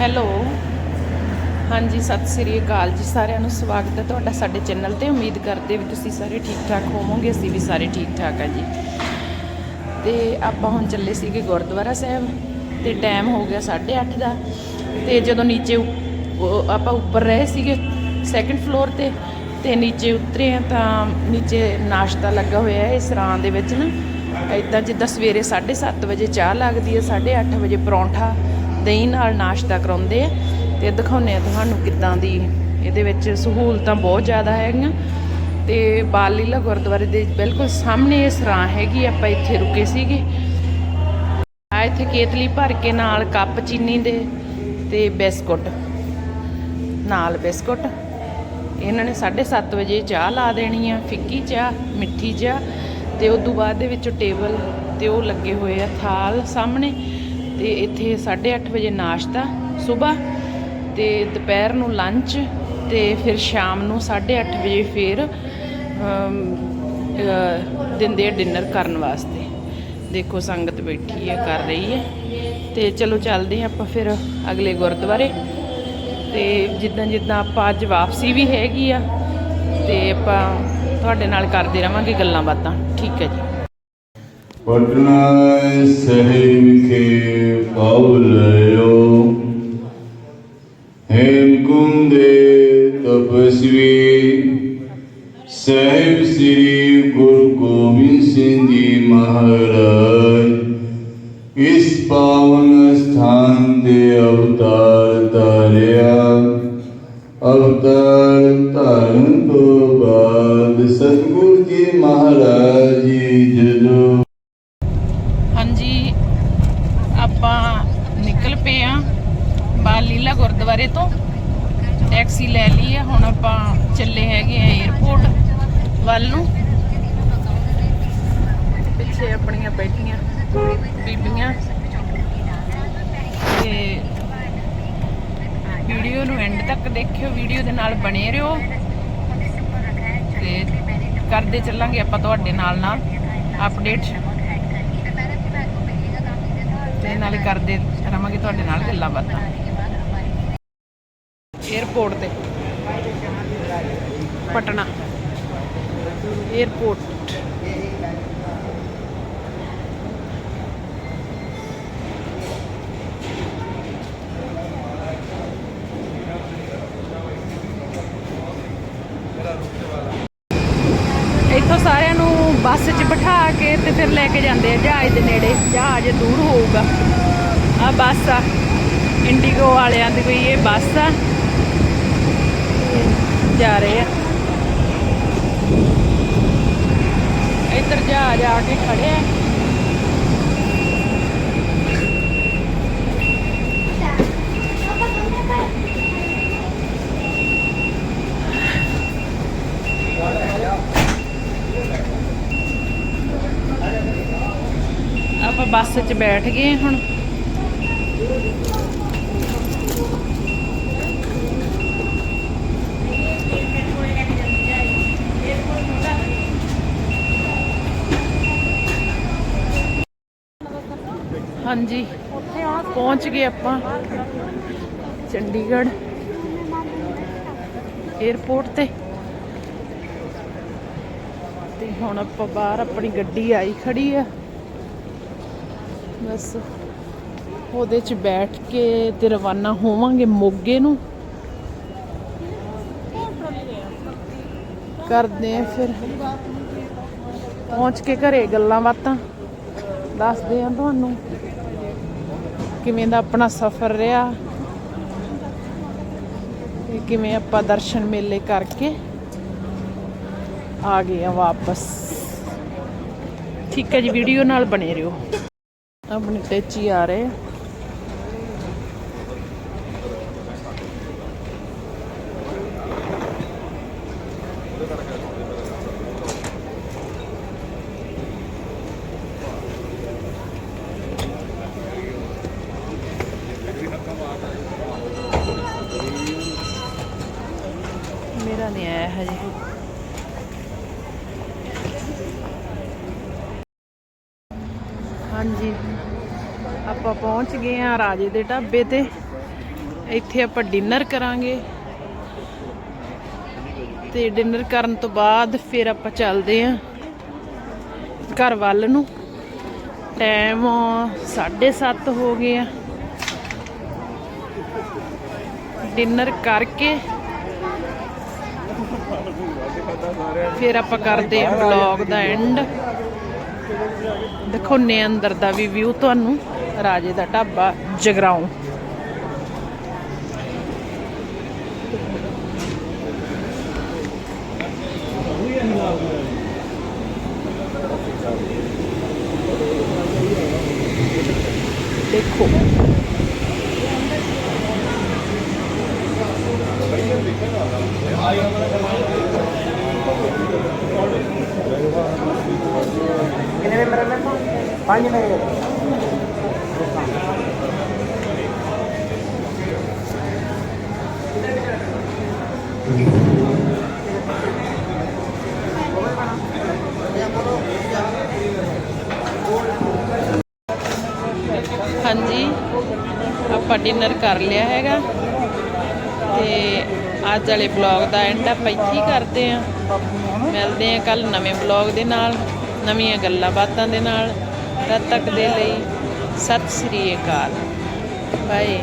Hello. ਹਾਂਜੀ, ਸਤਿ ਸ੍ਰੀ ਅਕਾਲ ਜੀ ਸਾਰਿਆਂ ਨੂੰ। ਸਵਾਗਤ ਹੈ ਤੁਹਾਡਾ ਸਾਡੇ ਚੈਨਲ ਤੇ। ਉਮੀਦ ਕਰਦੇ ਵੀ ਤੁਸੀਂ ਸਾਰੇ ਠੀਕ ਠਾਕ ਹੋਵੋਗੇ, ਅਸੀਂ ਵੀ ਸਾਰੇ ਠੀਕ ਠਾਕ ਆ ਜੀ। ਤੇ ਆਪਾਂ ਹੁਣ ਚੱਲੇ ਸੀਗੇ ਗੁਰਦੁਆਰਾ ਸਾਹਿਬ ਤੇ ਟਾਈਮ ਹੋ ਗਿਆ 8:30 ਦਾ। ਤੇ ਜਦੋਂ ਨੀਚੇ ਉ- ਆਪਾਂ ਉੱਪਰ ਰਹੇ ਸੀਗੇ ਸੈਕੰਡ ਫਲੋਰ ਤੇ ਤੇ ਨੀਚੇ ਉਤਰੇ ਆ ਤਾਂ ਨੀਚੇ ਨਾਸ਼ਤਾ ਲੱਗਾ ਹੋਇਆ ਹੈ ਇਸ ਰਾਂ ਦੇ ਵਿੱਚ ਨਾ। ਇਦਾਂ ਜਿੱਦਾਂ ਸਵੇਰੇ 7:30 ਵਜੇ ਚਾਹ ਲੱਗਦੀ ਹੈ 8:30 ਵਜੇ ਪਰੌਂਠਾ ਦਹੀਂ ਨਾਲ ਨਾਸ਼ਤਾ ਕਰਾਉਂਦੇ ਆ ਤੇ ਦਿਖਾਉਂਦੇ ਆ ਤੁਹਾਨੂੰ ਕਿੱਦਾਂ ਦੀ ਇਹਦੇ ਵਿੱਚ ਸਹੂਲਤਾਂ ਬਹੁਤ ਜ਼ਿਆਦਾ ਹੈਗੀਆਂ ਤੇ ਬਾਲ ਲੀਲਾ ਗੁਰਦੁਆਰੇ ਦੇ ਬਿਲਕੁਲ ਸਾਹਮਣੇ ਇਹ ਸਰਾਂ ਹੈਗੀ, ਆਪਾਂ ਇੱਥੇ ਰੁਕੇ ਸੀਗੇ। ਆ ਇੱਥੇ ਕੇਤਲੀ ਭਰ ਕੇ ਨਾਲ ਕੱਪ ਚੀਨੀ ਦੇ ਤੇ ਬਿਸਕੁਟ, ਨਾਲ ਬਿਸਕੁਟ। ਇਹਨਾਂ ਨੇ 7:30 ਵਜੇ ਚਾਹ ਲਾ ਦੇਣੀ ਆ, ਫਿੱਕੀ ਚਾਹ, ਮਿੱਠੀ ਚਾਹ ਤੇ ਉਸ ਤੋਂ ਬਾਅਦ ਦੇ ਵਿੱਚ ਟੇਬਲ ਤੇ ਉਹ ਲੱਗੇ ਹੋਏ ਆ ਥਾਲ ਸਾਹਮਣੇ। ਤੇ ਇੱਥੇ 8:30 ਵਜੇ ਨਾਸ਼ਤਾ, ਸਵੇਰ ਤੇ ਦੁਪਹਿਰ ਨੂੰ ਲੰਚ ਤੇ ਫਿਰ ਸ਼ਾਮ ਨੂੰ 8:30 ਵਜੇ ਫਿਰ ਦਿੰਦੇ ਆ ਡਿਨਰ ਕਰਨ ਵਾਸਤੇ। ਦੇਖੋ ਸੰਗਤ ਬੈਠੀ ਹੈ, ਕਰ ਰਹੀ ਹੈ। ਤੇ ਚਲੋ ਚੱਲਦੇ ਹਾਂ ਆਪਾਂ ਫਿਰ ਅਗਲੇ ਗੁਰਦੁਆਰੇ। ਤੇ ਜਿੱਦਾਂ ਜਿੱਦਾਂ ਆਪਾਂ ਅੱਜ ਵਾਪਸੀ ਵੀ ਹੈਗੀ ਆ, ਤੇ ਆਪਾਂ ਤੁਹਾਡੇ ਨਾਲ ਕਰਦੇ ਰਵਾਂਗੇ ਗੱਲਾਂ ਬਾਤਾਂ। ਠੀਕ ਹੈ ਜੀ। ਪਟਨਾ ਸਾਹਿਬ ਕੇ ਪਾਉਲਿਓ ਹੇਮਕੁੰਦੇ ਤਪਸਵੀ ਸਾਹਿਬ ਸ੍ਰੀ ਗੁਰੂ ਗੋਬਿੰਦ ਸਿੰਘ ਜੀ ਮਹਾਰਾਜ ਇਸ ਪਾਵਨ ਸਥਾਨ ਦੇ ਅਵਤਾਰ ਧਾਰਿਆ ਅਵਤਾਰ ਧਾਰਨ ਤੋਂ ਬਾਅਦ ਸਤਿਗੁਰੂ ਜੀ ਮਹਾਰਾਜ ਜੀ ਜਦੋਂ ਹਾਂਜੀ ਆਪਾਂ ਨਿਕਲ ਪਏ ਆ ਬਾਲ ਲੀਲਾ ਗੁਰਦੁਆਰੇ ਤੋਂ। ਟੈਕਸੀ ਲੈ ਲਈ ਆ ਹੁਣ ਆਪਾਂ ਚੱਲੇ ਹੈਗੇ ਆ 에어ਪੋਰਟ ਵੱਲ ਨੂੰ। ਪਿੱਛੇ ਆਪਣੀਆਂ ਬੈਠੀਆਂ ਬੀਬੀਆਂ। ਤੇ ਵੀਡੀਓ ਨੂੰ ਐਂਡ ਤੱਕ ਦੇਖਿਓ। ਵੀਡੀਓ ਦੇ ਨਾਲ ਬਣੇ ਰਹੋ। ਤੇ ਕਰਦੇ ਚੱਲਾਂਗੇ ਆਪਾਂ ਤੁਹਾਡੇ ਨਾਲ ਨਾਲ ਅਪਡੇਟ ਤੇ ਨਾਲੇ ਕਰਦੇ ਰਹਾਂਗੇ ਤੁਹਾਡੇ ਨਾਲ ਗੱਲਾਂ ਬਾਤਾਂ। ਏਅਰਪੋਰਟ ਤੇ ਪਟਨਾ ਏਅਰਪੋਰਟ ਇੱਥੋਂ ਸਾਰਿਆਂ ਨੂੰ ਬੱਸ 'ਚ ਬਿਠਾ ਕੇ ਤੇ ਫਿਰ ਲੈ ਕੇ ਜਾਂਦੇ ਆ, ਜਹਾਜ਼ ਦੇ ਨੇੜੇ। ਜਹਾਜ਼ ਦੂਰ ਹੋਊਗਾ। ਆ ਬੱਸ ਆ, ਇੰਡੀਗੋ ਵਾਲਿਆਂ ਦੀ ਕੋਈ ਇਹ ਬੱਸ ਆ। ਜਾ ਰਹੇ ਆ। ਇੱਧਰ ਜਹਾਜ਼ ਆ ਕੇ ਖੜੇ ਆ। ਆਪਾਂ ਬੱਸ 'ਚ ਬੈਠ ਗਏ ਹੁਣ। ਹਾਂਜੀ। ਪਹੁੰਚ ਗਏ ਆਪਾਂ। ਚੰਡੀਗੜ੍ਹ। 에어ਪੋਰਟ ਤੇ। ਤੇ ਹੁਣ ਆਪਾਂ ਬਾਹਰ ਆਪਣੀ ਗੱਡੀ ਆਈ ਖੜੀ ਆ। ਬਸ ਉਹਦੇ 'ਚ ਬੈਠ ਕੇ ਤੇ ਰਵਾਨਾ ਹੋਵਾਂਗੇ ਮੋਗੇ ਨੂੰ। ਕਰਦੇ ਆ ਫਿਰ। ਪਹੁੰਚ ਕੇ ਘਰੇ ਗੱਲਾਂ ਬਾਤਾਂ। ਦੱਸਦੇ ਆ ਤੁਹਾਨੂੰ। ਕਿਵੇਂ ਦਾ ਆਪਣਾ ਸਫ਼ਰ ਰਿਹਾ ਤੇ ਕਿਵੇਂ ਆਪਾਂ ਦਰਸ਼ਨ ਮੇਲੇ ਕਰਕੇ ਆ ਗਏ ਆ ਵਾਪਸ। ਠੀਕ ਹੈ ਜੀ ਵੀਡੀਓ ਨਾਲ ਬਣੇ ਰਹੋ। ਆਪਣੇ ਟੇਚੀ ਆ ਰਹੇ ਨਹੀਂ ਆਇਆ ਹਜੇ ਹਾਂਜੀ, ਆਪਾਂ ਪਹੁੰਚ ਗਏ ਆ ਰਾਜੇ ਦੇ ਢਾਬੇ ਤੇ। ਇੱਥੇ ਆਪਾਂ ਡਿਨਰ ਕਰਾਂਗੇ। ਤੇ ਡਿਨਰ ਕਰਨ ਤੋਂ ਬਾਅਦ ਫਿਰ ਆਪਾਂ ਚੱਲਦੇ ਆਂ ਘਰ ਵੱਲ ਨੂੰ ਟਾਈਮ 7:30 ਹੋ ਗਏ ਆ। ਡਿਨਰ ਕਰਕੇ ਫਿਰ ਆਪਾਂ ਕਰਦੇ ਹਾਂ ਵਲੌਗ ਦਾ ਐਂਡ ਦਿਖਾਉਨੇ ਆਂ ਅੰਦਰ ਦਾ ਵੀ ਵਿਊ ਤੁਹਾਨੂੰ, ਰਾਜੇ ਦਾ ਢਾਬਾ ਜਗਰਾਉਂ। ਪੰਜ ਹਾਂਜੀ, ਆਪਾਂ ਡਿਨਰ ਕਰ ਲਿਆ ਹੈਗਾ। ਤੇ ਅੱਜ ਵਾਲੇ ਬਲੌਗ ਦਾ ਐਂਡ ਆਪਾਂ ਇੱਥੇ ਕਰਦੇ ਆਂ ਮਿਲਦੇ ਆਂ ਕੱਲ ਨਵੇਂ ਬਲੌਗ ਦੇ ਨਾਲ, ਨਵੀਆਂ ਗੱਲਾਂ ਬਾਤਾਂ ਦੇ ਨਾਲ। ਤਦ ਤੱਕ ਦੇ ਲਈ ਸਤਿ ਸ੍ਰੀ ਅਕਾਲ। ਬਾਏ